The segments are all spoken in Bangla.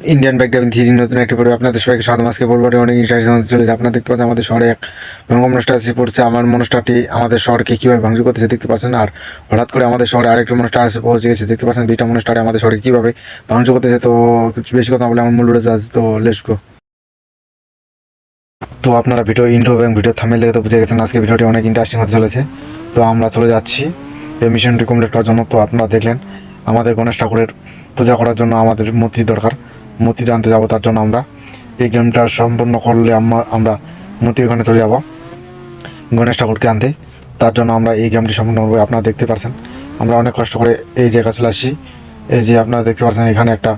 ইন্ডিয়ান ব্যাগ ড্রাইভিং থ্রি নতুন একটি পড়বে আপনাদের সবাইকে সাদা মাসকে বলব অনেক ইন্টারেস্ট চলেছে। আপনারা দেখতে পাচ্ছেন আমাদের শহরে এক ভঙ্গ মনস্টার এসে পড়ছে আমার মনস্টারটি আমাদের শহরকে কীভাবে ভাঙচুর করতেছে দেখতে পাচ্ছেন। আর হঠাৎ করে আমাদের শহরে আরেকটি মনস্টার এসে পৌঁছে গেছে, দেখতে পাচ্ছেন দুইটা মনস্টারে আমাদের শহরে কীভাবে ভাঙচুর করতেছে। তো কিছু বেশি কথা বলে আমার মূল আছে তো লেটস গো তো আপনারা ভিডিও ইন্ডো এবং ভিডিও থামেল দেখে তো বুঝে গেছেন আজকে ভিডিওটি অনেক ইন্টারেস্টিং হতে চলেছে। তো আমরা চলে যাচ্ছি। এই মিশনটি কমপ্লিট করার জন্য তো আপনারা দেখলেন, আমাদের গণেশ ঠাকুরের পূজা করার জন্য আমাদের মূর্তি দরকার। মূর্তি আনতে যাব, তার জন্য আমরা। এই গেমটা সম্পূর্ণ করলে আমরা মূর্তি ওখানে চলে যাব, গণেশ ঠাকুরকে আনতে। তার জন্য আমরা এই গেমটি সম্পূর্ণ করব। আপনারা দেখতে পাচ্ছেন আমরা অনেক কষ্ট করে এই জায়গা চলে আসছি। এই যে আপনারা দেখতে পাচ্ছেন এখানে একটা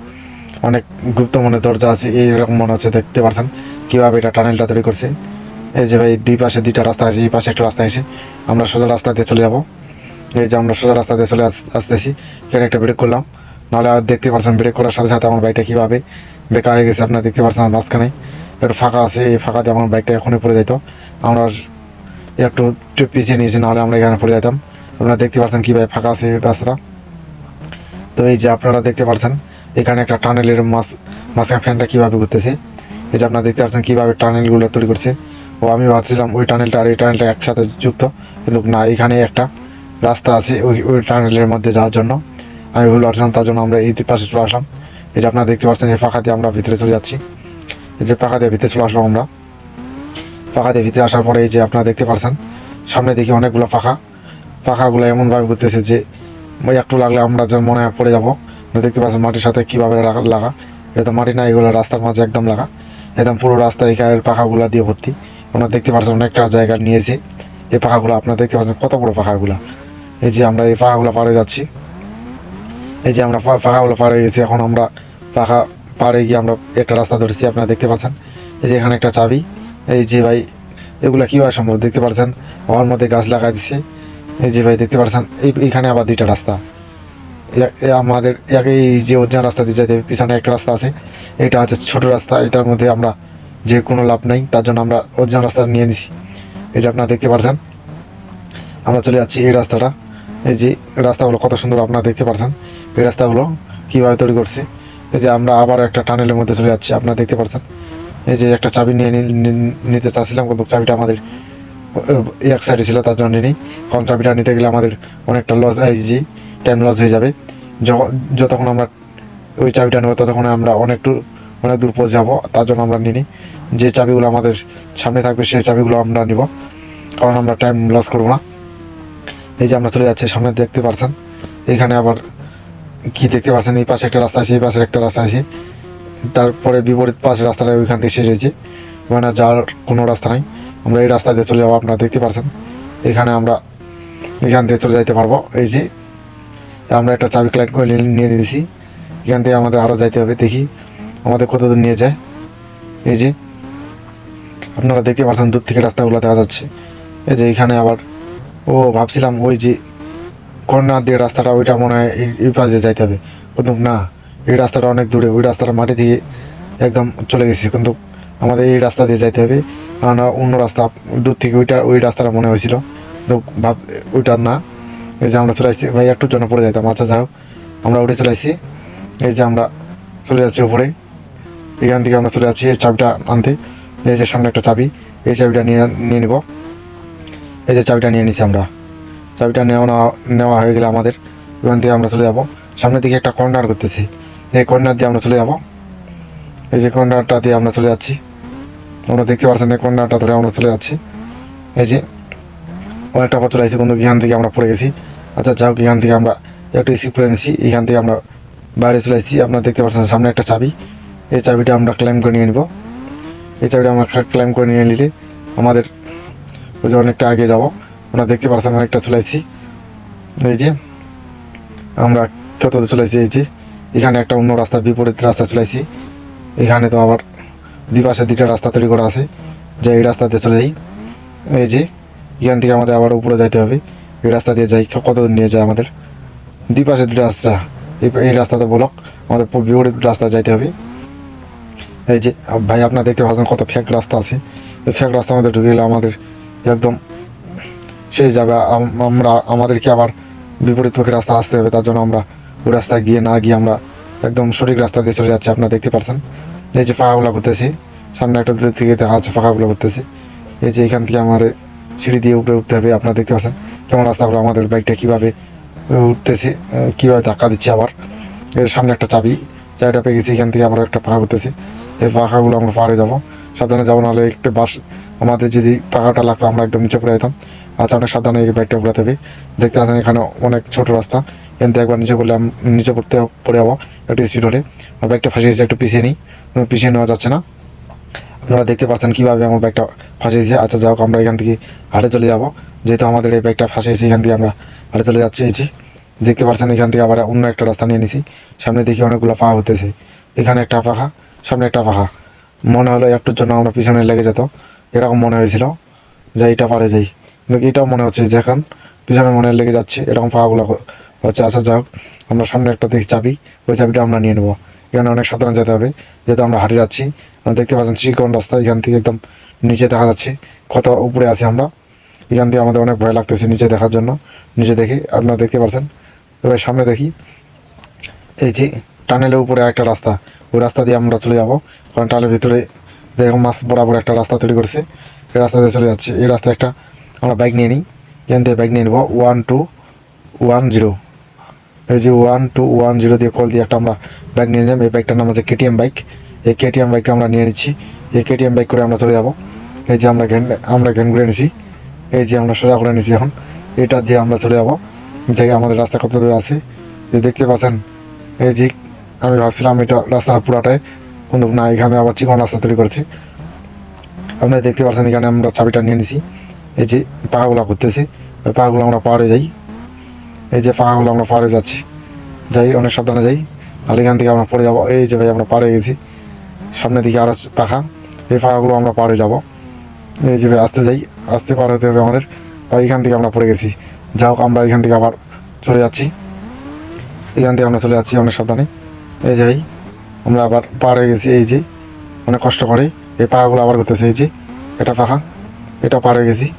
অনেক গুপ্ত মনে দরজা আছে এইরকম মনে হচ্ছে দেখতে পাচ্ছেন কীভাবে এটা টানেলটা তৈরি করছে। এই যে ভাই, দুই পাশে দুইটা রাস্তা আছে, এই পাশে একটা রাস্তা এসে আমরা সোজা রাস্তা দিয়ে চলে যাব। এই যে আমরা সোজা রাস্তা দিয়ে চলে আস- আসতেছি, এখানে একটা ব্রেক করলাম। নাহলে আর দেখতে পাচ্ছেন ব্রেক করার সাথে সাথে আমার বাইকটা কীভাবে বেকা হয়ে গেছে, আপনারা দেখতে পাচ্ছেন আমার মাঝখানে। একটু ফাঁকা আছে, এই ফাঁকাতে আমার বাইকটা এখনই পড়ে যেত আমরা একটু পিছিয়ে নিয়েছি, নাহলে আমরা এখানে পড়ে যেতাম আপনারা দেখতে পাচ্ছেন কীভাবে ফাঁকা আছে রাস্তাটা। তো এই যে আপনারা দেখতে পাচ্ছেন এখানে একটা টানেলের মাছ মাঝখানে ফ্যানটা কীভাবে ঘুরতেছে। এই যে আপনারা দেখতে পাচ্ছেন কীভাবে টানেলগুলো তৈরি করছে। ও আমি ভাবছিলাম ওই টানেলটা আর এই টানেলটা একসাথে যুক্ত, কিন্তু না, এখানে একটা রাস্তা আছে ওই ওই টানেলের মধ্যে যাওয়ার জন্য। আমি ভুল আসলাম তার জন্য আমরা এই পাশে চলে আসলাম। এই যে আপনারা দেখতে পাচ্ছেন, এই ফাঁকা দিয়ে আমরা ভিতরে চলে যাচ্ছি। এই যে ফাঁকা দিয়ে ভিতরে চলে আসলাম আমরা। ফাঁকা দিয়ে ভিতরে আসার পরে এই যে আপনারা দেখতে পাচ্ছেন, সামনে দেখি অনেকগুলো ফাঁকা। ফাঁকাগুলো এমনভাবে ঘুরতেছে যে ওই একটু লাগলে আমরা যেন মনে পড়ে যাব। দেখতে পাচ্ছেন মাটির সাথে কীভাবে লাগা- লাগা। এটা তো মাটি না, এগুলো রাস্তার মাঝে একদম লাগা। একদম পুরো রাস্তা এখানের পাখাগুলো দিয়ে ভর্তি। আপনারা দেখতে পাচ্ছেন অনেকটা জায়গা নিয়েছে। এই পাখাগুলো আপনারা দেখতে পাচ্ছেন কত বড় পাখাগুলো এই যে আমরা এই পাখাগুলো পাড়ে যাচ্ছি। এই যে আমরা পা- পাখাগুলো পাড়ে গেছি, এখন আমরা পাখা পাড়ে গিয়ে আমরা একটা রাস্তা ধরেছি, আপনারা দেখতে পাচ্ছেন। এই যে এখানে একটা চাবি, এই যে ভাই, এগুলো কী কীভাবে সম্ভব? দেখতে পাচ্ছেন? হওয়ার মধ্যে গাছ লাগাই দিছে। এই যে ভাই, দেখতে পাচ্ছেন? এই এইখানে আবার দুইটা রাস্তা। আমাদের এক এই যে অরিজিনাল রাস্তা দিয়ে যাইতে পিছনে একটা রাস্তা আছে। এটা হচ্ছে ছোট রাস্তা, এটার মধ্যে আমরা যে কোনো লাভ নাই, তার জন্য আমরা অরিজিনাল রাস্তা নিয়ে নিছি। এই যে আপনারা দেখতে পাচ্ছেন? আমরা চলে যাচ্ছি এই রাস্তাটা। এই যে রাস্তাগুলো কত সুন্দর আপনারা দেখতে পাচ্ছেন এই রাস্তাগুলো কীভাবে তৈরি করছে। এই যে আমরা আবার একটা টানেলের মধ্যে চলে যাচ্ছি, আপনারা দেখতে পাচ্ছেন এই যে একটা চাবি নিয়ে নিতে চাচ্ছিলাম, কিন্তু চাবিটা আমাদের এক সাইডে ছিল, তার জন্য নিই। কারণ চাবিটা নিতে গেলে আমাদের অনেকটা লস এই যে টাইম লস হয়ে যাবে। যতক্ষণ আমরা ওই চাবিটা নেব, ততক্ষণ আমরা অনেক দূর অনেক দূর পৌঁছে যাব, তার জন্য আমরা নিই যে চাবিগুলো আমাদের সামনে থাকবে, সেই চাবিগুলো আমরা নিব। কারণ আমরা টাইম লস করব না। এই যে আমরা চলে যাচ্ছি, সামনে দেখতে পারছেন? এখানে আবার কি দেখতে পাচ্ছেন এই পাশে একটা রাস্তা আছে, এই পাশে একটা রাস্তা আছে। তারপরে বিপরীত পাশে রাস্তাটা ওইখান থেকে শেষ হয়েছে ওখানে যাওয়ার কোনো রাস্তা নাই। আমরা এই রাস্তা দিয়ে চলে যাব, আপনারা দেখতে পাচ্ছেন এখানে আমরা এখান থেকে চলে যাইতে পারব। এই যে আমরা একটা চাবি ক্লাইট করে নিয়ে- নিয়ে নিয়েছি। এখান থেকে আমাদের আরও যাইতে হবে, দেখি আমাদের কত দূর নিয়ে যায়। এই যে আপনারা দেখতে পাচ্ছেন দূর থেকে রাস্তাগুলো দেখা যাচ্ছে। এই যে এখানে আবার ও ভাবছিলাম ওই যে কর্নার দিয়ে রাস্তাটা, ওইটা মনে হয় এই- পাশে যাইতে হবে। কিন্তু না, এই রাস্তাটা অনেক দূরে, ওই রাস্তাটা মাটি দিয়ে একদম চলে গেছে। কিন্তু আমাদের এই রাস্তা দিয়ে যাইতে হবে। কারণ অন্য রাস্তা দূর থেকে ওইটা ওই রাস্তাটা মনে হয়েছিল। কিন্তু ভাব ওইটা না। এই যে আমরা চলে আসছি। ভাই, একটু জন্য পড়ে যাইতাম। আচ্ছা যাও আমরা উঠে চলে আসছি। এই যে আমরা চলে যাচ্ছি উপরে। এখান থেকে আমরা চলে যাচ্ছি এই চাবিটা আনতে। এই যে সামনে একটা চাবি। এই চাবিটা নিয়ে নিয়ে নেব। এই যে চাবিটা নিয়ে নিছি আমরা। চাবিটা নেওয়া নেওয়া- হয়ে গেলে আমাদের, ওখান থেকে আমরা চলে যাব। সামনের দিকে একটা কর্নার করতেছি। এই কর্নার দিয়ে আমরা চলে যাব। এই যে কর্নারটা দিয়ে আমরা চলে যাচ্ছি। আমরা দেখতে পাচ্ছেন এই কর্নারটা ধরে আমরা চলে যাচ্ছি। এই যে, অনেকটা পথ চলে আসছি কিন্তু এখান থেকে আমরা পড়ে গেছি। আচ্ছা যাও, এখান থেকে আমরা একটু রিসিভ করে নিচ্ছি এখান থেকে আমরা বাইরে চলে আসছি। আপনারা দেখতে পাচ্ছেন সামনে একটা চাবি। এই চাবিটা আমরা ক্লাইম করে নিয়ে নিব। এই চাবিটা আমরা ক্লাইম করে নিয়ে নিলে আমাদের ওই যে অনেকটা আগে যাব। আমরা দেখতে পারছেন অনেকটা চলে আসছি। এই যে আমরা কত দূর চলে আসছি, এই যে এখানে একটা অন্য রাস্তা বিপরীত রাস্তা চলে আসছি। এখানে তো আবার দুপাশে দুইটা রাস্তা তৈরি করা আছে। যে এই রাস্তাতে চলে যাই। এই যে এখান থেকে আমাদের আবার উপরে যাইতে হবে। এই রাস্তা দিয়ে যাই কত নিয়ে যায় আমাদের? দুই পাশে দুটো রাস্তা। এই রাস্তাতে ব্লক, আমাদের বিপরীত রাস্তা যাইতে হবে। এই যে, ভাই, আপনারা দেখতে পাচ্ছেন কত ফ্যাক রাস্তা আছে। এই ফ্যাক রাস্তার মধ্যে ঢুকে গেলে, আমাদের একদম শেষ যাবে। আমরা আমাদেরকে আবার বিপরীত পক্ষে রাস্তা আসতে হবে, তার জন্য আমরা ওই রাস্তায় গিয়ে না গিয়ে আমরা একদম সঠিক রাস্তা দিয়ে চলে যাচ্ছি, আপনারা দেখতে পাচ্ছেন এই যে পাখাগুলো করতেছি, সামনে একটা দূরের থেকে দেখা যাচ্ছে পাখাগুলো করতেছি। এই যে এখান থেকে আমার সিঁড়ি দিয়ে উপরে উঠতে হবে, আপনারা দেখতে পাচ্ছেন কেমন রাস্তাগুলো আমাদের বাইকটা কীভাবে উঠতেছে, কীভাবে ধাক্কা দিচ্ছে আবার। এর সামনে একটা চাবি, চাবিটা পেয়ে গেছি, এখান থেকে আমরা একটা পাখা করতেছি। এই পাখাগুলো আমরা পাহাড়ে যাব। সাবধানে যাব, নাহলে একটু বাস আমাদের যদি পাখাটা লাগতো, আমরা একদম নিচে পড়ে যেতাম। আচ্ছা অনেক সাবধানে এই বাইকটা ঘোরাতে হবে। দেখতে পাচ্ছেন এখানে অনেক ছোট রাস্তা। কিন্তু একবার নিচে পড়লে নিচে পড়তে পড়ে যাব একটু স্পিড হলে। আর বাইকটা ফাঁসিয়েছে একটু পিছিয়ে নিই। পিছিয়ে নেওয়া যাচ্ছে না। আপনারা দেখতে পাচ্ছেন কীভাবে আমার বাইকটা ফাঁসিয়েছে আচ্ছা হোক, আমরা এখান থেকে হাটে চলে যাব। যেহেতু আমাদের এই বাইকটা ফাঁসিয়েছে এখান থেকে আমরা হাটে চলে যাচ্ছি। এই দেখতে পাচ্ছেন, এখান থেকে আবার অন্য একটা রাস্তা নিয়ে নিছি। সামনে দেখি অনেকগুলো পাখা হতেছে এখানে একটা পাখা, সামনে একটা পাখা। মনে হলো একটুর জন্য আমরা পিছনে লেগে যেত। এরকম মনে হয়েছিল। যে এটা পারে যাই। এটাও মনে হচ্ছে যে এখন পিছনে মনে লেগে যাচ্ছে, এরকম পাখাগুলো হ- হচ্ছে। আচ্ছা যাক আমরা সামনে একটা দেখি চাবি। ওই চাবিটা আমরা নিয়ে নেব। এখানে অনেক সাধারণ যেতে হবে। যেহেতু আমরা হাঁটে যাচ্ছি দেখতে পাচ্ছেন চিকন রাস্তা। এখান থেকে একদম নিচে দেখা যাচ্ছে, কত উপরে আছি আমরা। এখান থেকে আমাদের অনেক ভয় লাগতেছে নিচে দেখার জন্য। নিচে দেখি, আপনারা দেখতে পাচ্ছেন। এবার সামনে দেখি, এই যে টানেলের উপরে একটা রাস্তা। ওই রাস্তা দিয়ে আমরা চলে যাব। কারণ টানেলের ভিতরে দেখো মাছ বরাবর একটা রাস্তা তৈরি করছে। এই রাস্তা দিয়ে চলে যাচ্ছে। এই রাস্তায় একটা আমরা বাইক নিয়ে নিই। এখান থেকে বাইক নিয়ে নেব। ওয়ান টু ওয়ান জিরো এই যে ওয়ান টু ওয়ান জিরো দিয়ে কল দিয়ে একটা আমরা বাইক নিয়ে নিলাম। এই বাইকটার নাম হচ্ছে কেটিএম বাইক এই কেটিএম বাইকটা আমরা নিয়ে নিচ্ছি। এই কেটিএম বাইক করে আমরা চলে যাব। এই যে আমরা ঘ্যান আমরা ঘ্যান ঘুরে নিছি। এই যে আমরা সোজা করে নিছি এখন। এটা দিয়ে আমরা চলে যাব। থেকে আমাদের রাস্তা কত দূরে আছে। এই দেখতে পাচ্ছেন। এই যে আমি ভাবছিলাম এটা রাস্তার পুরাটাই কিন্তু না, এখানে আবার চিকন রাস্তা তৈরি করেছে। আপনারা দেখতে পাচ্ছেন এখানে আমরা চাবিটা নিয়ে নিছি। এই যে পাগুলো করতেছি ওই পাগুলো আমরা পাহাড়ে যাই। এই যে পাহাড়গুলো আমরা পাহাড়ে যাচ্ছি। যাই, অনেক সাবধানে যাই। আর এখান থেকে আমরা পড়ে যাব। এই যে ভাই, আমরা পাড়ে গেছি। সামনের দিকে আরও পাখা। এই পাখাগুলো আমরা পাহাড়ে যাব। এই যে ভাই, আসতে যাই। আসতে পার হতে হবে আমাদের। আর এখান থেকে আমরা পড়ে গেছি। যা হোক, আমরা এখান থেকে আবার চলে যাচ্ছি। এখান থেকে আমরা চলে যাচ্ছি অনেক সাবধানে। এই যে ভাই, আমরা আবার পার হয়ে গেছি, এই যে। অনেক কষ্ট করে। এই পাখাগুলো আবার করতেছে এই যে। এটা পাখা, এটা পার হয়ে গেছি।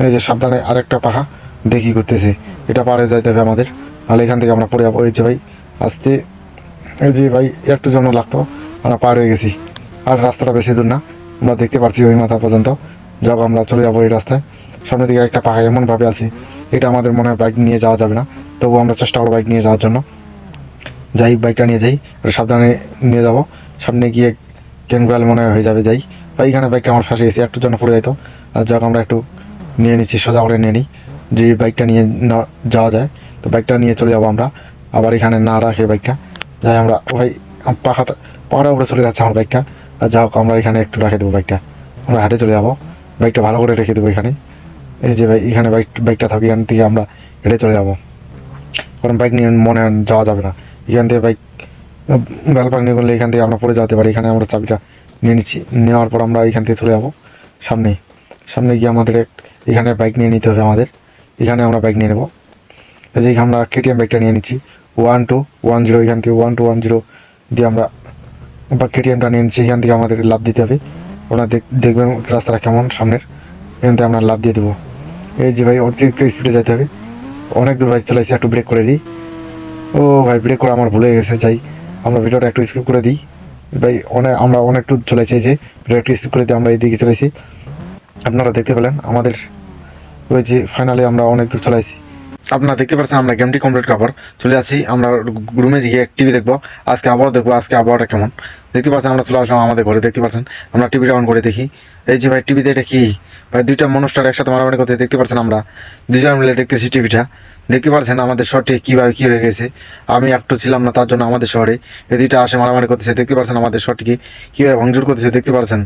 এই যে সাবধানে আরেকটা পাখা দেখি করতেছে এটা পারে যাইতে হবে আমাদের। তাহলে এখান থেকে আমরা পড়ে যাব। এই যে ভাই, আসতে। এই যে ভাই, একটু জন্য লাগতো। আমরা পার হয়ে গেছি। আর রাস্তাটা বেশি দূর না। আমরা দেখতে পাচ্ছি ওই মাথা পর্যন্ত। যখন আমরা চলে যাব এই রাস্তায়। সামনের দিকে একটা পাখা এমনভাবে আছে। এটা আমাদের মনে হয় বাইক নিয়ে যাওয়া যাবে না। তবু আমরা চেষ্টা করব বাইক নিয়ে যাওয়ার জন্য। যাই বাইকটা নিয়ে যাই আর সাবধানে নিয়ে যাব। সামনে গিয়ে ক্যানগ্রাল মনে হয়ে যাবে, যাই। বা এইখানে বাইকটা আমার ফাঁসে গেছে একটু জন্য পড়ে যেত আর যাক, আমরা একটু নিয়ে নিচ্ছি, সোজা করে নিয়ে নিই। যে বাইকটা নিয়ে না যাওয়া যায়, তো বাইকটা নিয়ে চলে যাব আমরা। আবার এখানে না রাখে বাইকটা যাই, আমরা ওই পাহাড়, পাহাড়ের উপরে চলে যাচ্ছে আমার বাইকটা আর যা হোক আমরা এখানে একটু রেখে দেবো বাইকটা আমরা হাটে চলে যাব। বাইকটা ভালো করে রেখে দেবো এখানে। এই যে ভাই, এখানে বাইক বাইকটা থাকি এখান থেকে আমরা হেঁটে চলে যাব। কারণ বাইক নিয়ে মনে যাওয়া যাবে না। এখান থেকে বাইক, গালপাক নিয়ে করলে এখান থেকে আমরা পড়ে যেতে পারি। এখানে আমরা চাবিটা নিয়ে নিচ্ছি। নেওয়ার পর আমরা এখান থেকে চলে যাব সামনে। সামনে গিয়ে আমাদের এখানে বাইক নিয়ে নিতে হবে আমাদের। এখানে আমরা বাইক নিয়ে নেব। যে আমরা কেটিএম বাইকটা নিয়ে নিচ্ছি। ওয়ান টু ওয়ান জিরো, এখান থেকে ওয়ান টু ওয়ান জিরো দিয়ে আমরা বা কেটিএমটা নিয়ে নিচ্ছি। এখান থেকে আমাদের লাভ দিতে হবে। দেখ- দেখবেন রাস্তাটা কেমন সামনের। এখান থেকে আমরা লাভ দিয়ে দেবো। এই যে ভাই, অতিরিক্ত স্পিডে যেতে হবে। অনেক দূর বাইক চলে একটু ব্রেক করে দিই। ও ভাই ব্রেক করে আমার ভুলে গেছে চাই আমরা ভিডিওটা একটু স্কিপ করে দিই। ভাই অনেক আমরা অনেক টুর চলে এসেছি ভিডিও একটু স্কিপ করে দিয়ে আমরা এইদিকে চলে এসেছি। আপনারা দেখতে পেলেন, আমাদের ওই যে ফাইনালি আমরা অনেক দূর চলে আপনারা দেখতে পাচ্ছেন, আমরা গেমটি কমপ্লিট করার চলে আসি আমরা রুমে গিয়ে টিভি দেখব। আজকে আবহাওয়া দেখব, আজকে আবহাওয়াটা কেমন? দেখতে পাচ্ছেন, আমরা চলে আসলাম আমাদের ঘরে, দেখতে পাচ্ছেন, আমরা টিভিটা অন করে দেখি। এই যে ভাই টিভিতে এটা কি? ভাই, দুইটা মানুষটার একসাথে মারামারি করতে দেখতে পাচ্ছেন আমরা। দুজন মিলে দেখতেছি টিভিটা দেখতে পাচ্ছেন, আমাদের শহরটি কীভাবে কী হয়ে গেছে। আমি একটু ছিলাম না, তার জন্য আমাদের শহরে। এই দুইটা আসে মারামারি করতেছে, দেখতে পাচ্ছেন আমাদের শহরটিকে কীভাবে ভাঙচুর করতেছে, দেখতে পাচ্ছেন।